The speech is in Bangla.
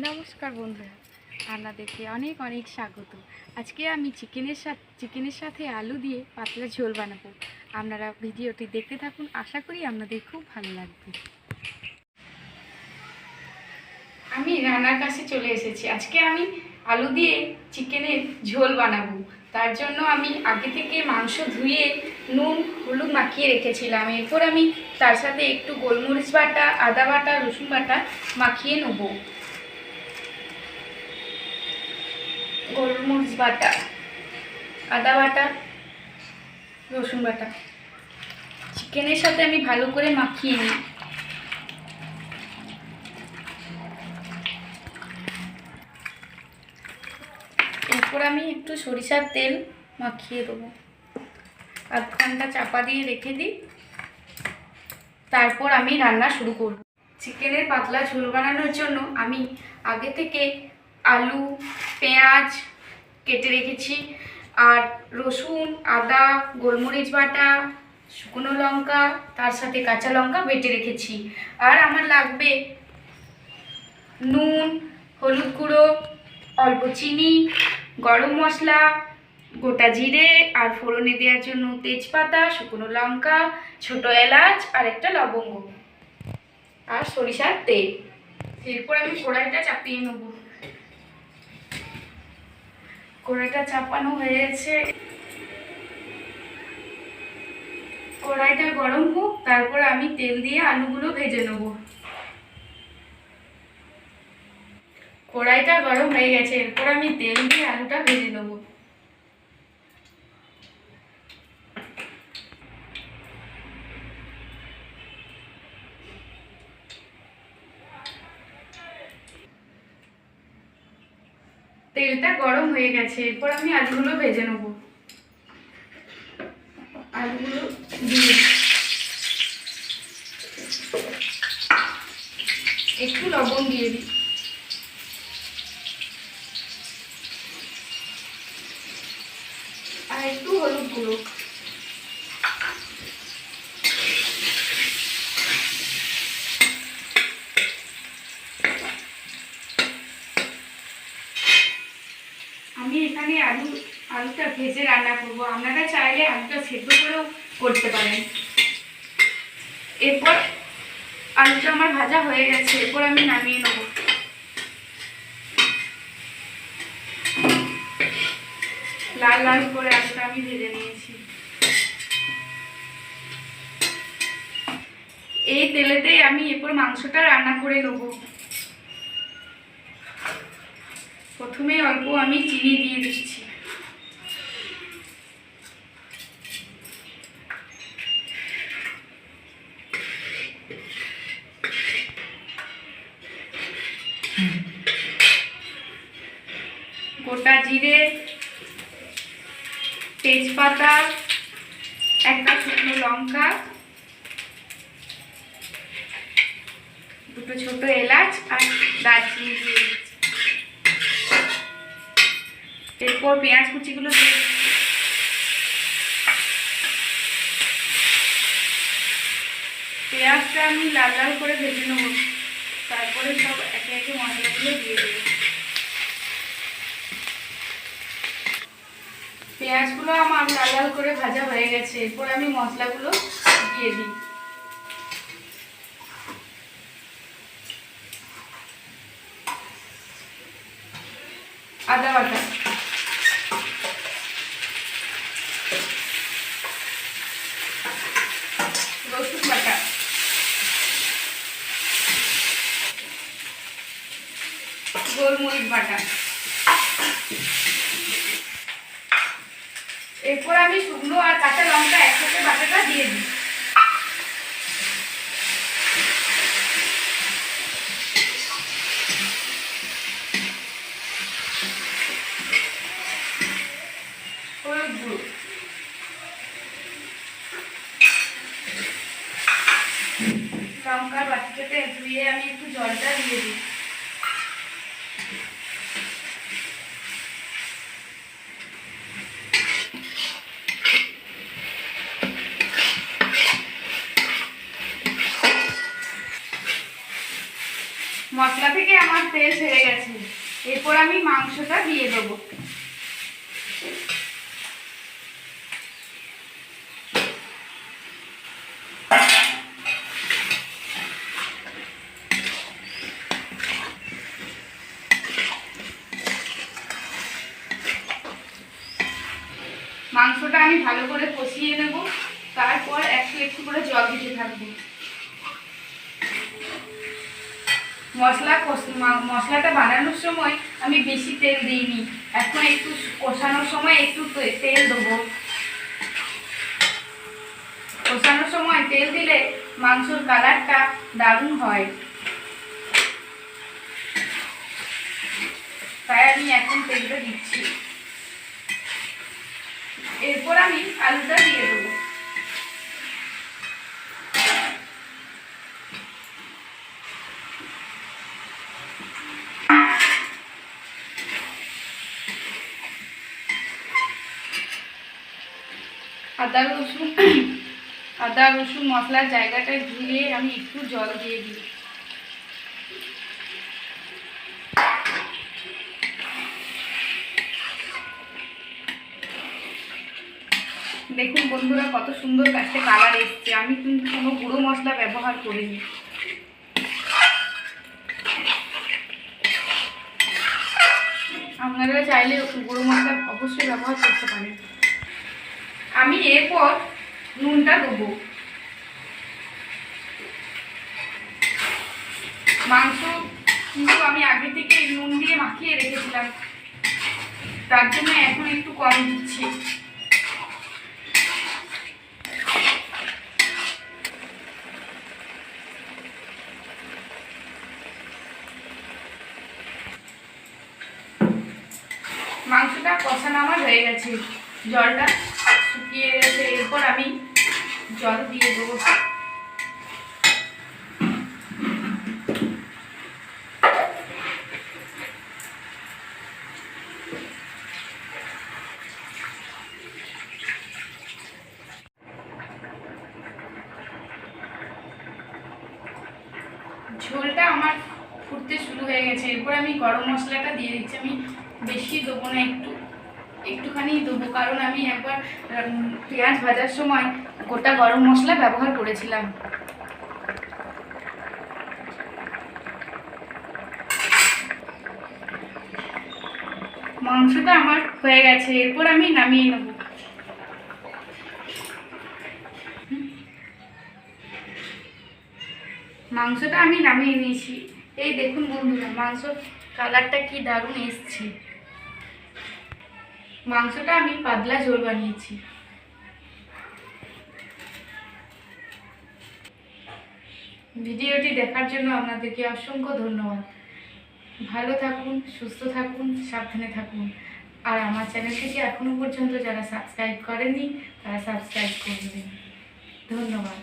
নমস্কার বন্ধুরা রান্না দেখে অনেক অনেক স্বাগত। আজকে আমি চিকেনের সাথে চিকেনের সাথে আলু দিয়ে পাতলা ঝোল বানাবো। আপনারা ভিডিওটি দেখতে থাকুন, আশা করি আপনাদের খুব ভালো লাগবে। আমি রান্নার কাছে চলে এসেছি। আজকে আমি আলু দিয়ে চিকেনের ঝোল বানাবো। তার জন্য আমি আগে থেকে মাংস ধুয়ে নুন, হলুদ মাখিয়ে রেখেছিলাম। এরপর আমি তার সাথে একটু গোলমরিচ বাটা, আদা বাটা, রসুন বাটা মাখিয়ে নেব। গোলমরিচ বাটা, আদা বাটা, রসুন বাটা। চিকেনের সাথে আমি ভালো করে মাখিয়ে নিই। এরপর আমি একটু সরিষার তেল মাখিয়ে দেবো। আধ ঘণ্টা চাপা দিয়ে রেখে দিই। তারপর আমি রান্না শুরু করব। চিকেনের পাতলা ঝোল বানানোর জন্য আমি আগে থেকে আলু, পেঁয়াজ কেটে রেখেছি। আর রসুন, আদা, গোলমরিচ বাটা, শুকনো লঙ্কা, তার সাথে কাঁচা লঙ্কা বেটে রেখেছি। আর আমার লাগবে নুন, হলুদ গুঁড়ো, অল্প চিনি, গরম মশলা, গোটা জিরে আর ফোড়নে দেওয়ার জন্য তেজপাতা, শুকনো লঙ্কা, ছোট এলাচ আর একটা লবঙ্গ। আর সরিষার তেল। এরপর আমি কড়াইটা চাপিয়ে নেব। কড়াইটা চাপানো হয়েছে। কড়াইটা গরম হোক, তারপর আমি তেল দিয়ে আলুগুলো ভেজে নেব। কড়াইটা গরম হয়ে গেছে, এরপর আমি তেল দিয়ে আলুটা ভেজে নেব তেলটা গরম হয়ে গেছে, এরপর আমি আলুগুলো ভেজে নেব। আলুগুলো দিয়ে একটু লবণ দিয়ে দিই। আর একটু হলুদ গুঁড়ো আমি এখানে আলু আলুটা ভেজে রান্না করব। আপনারা চাইলে আলুটা সেদ্ধ করেও করতে পারেন। এরপর আলুটা আমার ভাজা হয়ে গেছে, এরপর আমি নামিয়ে নেব। লাল লাল করে আলুটা আমি ভেজে নিয়েছি। এই তেলেতেই আমি এরপর মাংসটা রান্না করে নেব। প্রথমে অল্প আমি চিনি দিয়ে দিচ্ছি। গোটা জিরে, তেজপাতা, একটা শুকনো লঙ্কা, দুটো ছোট এলাচ আর দারচিনি দিয়ে এরপর পেঁয়াজ কুচিগুলো দিয়ে পেঁয়াজটা আমি লাল লাল করে ভেজে নেব। তারপরে সব একে একে মশলাগুলো দিয়ে দেবো। পেঁয়াজগুলো আমার লাল লাল করে ভাজা হয়ে গেছে। এরপর আমি মশলাগুলো দিয়ে দিই। আদা বাটা। রসুন বাটা। গোলমরিচ বাটা। এরপর আমি শুকনো আর কাঁচা লঙ্কা একসাথে বাটাটা দিয়ে দিই। লঙ্কার বাটিটাতে ধুয়ে আমি একটু জলটা দিয়ে দিই। মশলা থেকে আমার তেল ছেড়ে গেছে। এরপর আমি মাংসটা দিয়ে দেবো। মাংসটা আমি ভালো করে কষিয়ে নেব। তারপর একটু একটু করে জল দিতে থাকব। মশলা মশলাটা বানানোর সময় আমি বেশি তেল দিইনি। এখন একটু কষানোর সময় একটু তেল দেবো। কষানোর সময় তেল দিলে মাংসর কালারটা দারুণ হয়। তাই আমি এখন তেলটা দিচ্ছি। এরপর আমি আলুটা দিয়ে দেবো। আদা, রসুন আদা, রসুন মশলার জায়গাটা ধুয়ে আমি একটু জল দিয়ে দিই। দেখুন বন্ধুরা, কত সুন্দর একটা কালার এসছে। আমি কিন্তু কোনো গুঁড়ো মশলা ব্যবহার করিনি। আপনারা চাইলে গুঁড়ো মশলা অবশ্যই ব্যবহার করতে পারেন। আমি এরপর নুনটা দেবো। মাংস কিন্তু আমি আগে থেকে নুন দিয়ে মাখিয়ে রেখেছিলাম। তার জন্য এখন একটু কম দিচ্ছি। মাংসটা কষানো আমার হয়ে গেছে। জলটা শুকিয়ে গেছে, এরপর আমি জল দিয়ে দেবো। ঝোলটা আমার ফুটতে শুরু হয়ে গেছে। এরপর আমি গরম মশলাটা দিয়ে দিচ্ছি। আমি বেশি দেবো না, একটু একটুখানি দেবো, কারণ আমি একবার পেঁয়াজ ভাজার সময় গোটা গরম মশলা ব্যবহার করেছিলাম। মাংসটা আমার হয়ে গেছে, এরপর আমি নামিয়ে নেব। মাংসটা আমি নামিয়ে নিয়েছি। এই দেখুন বন্ধুরা মাংস কালারটা কি দারুণ এসছে। মাংসটা আমি পাতলা ঝোল বানিয়েছি। ভিডিওটি দেখার জন্য আপনাদেরকে অসংখ্য ধন্যবাদ। ভালো থাকুন, সুস্থ থাকুন, সাবধানে থাকুন। আর আমার চ্যানেলটিকে এখনও পর্যন্ত যারা সাবস্ক্রাইব করেননি, তারা সাবস্ক্রাইব করবেন ধন্যবাদ।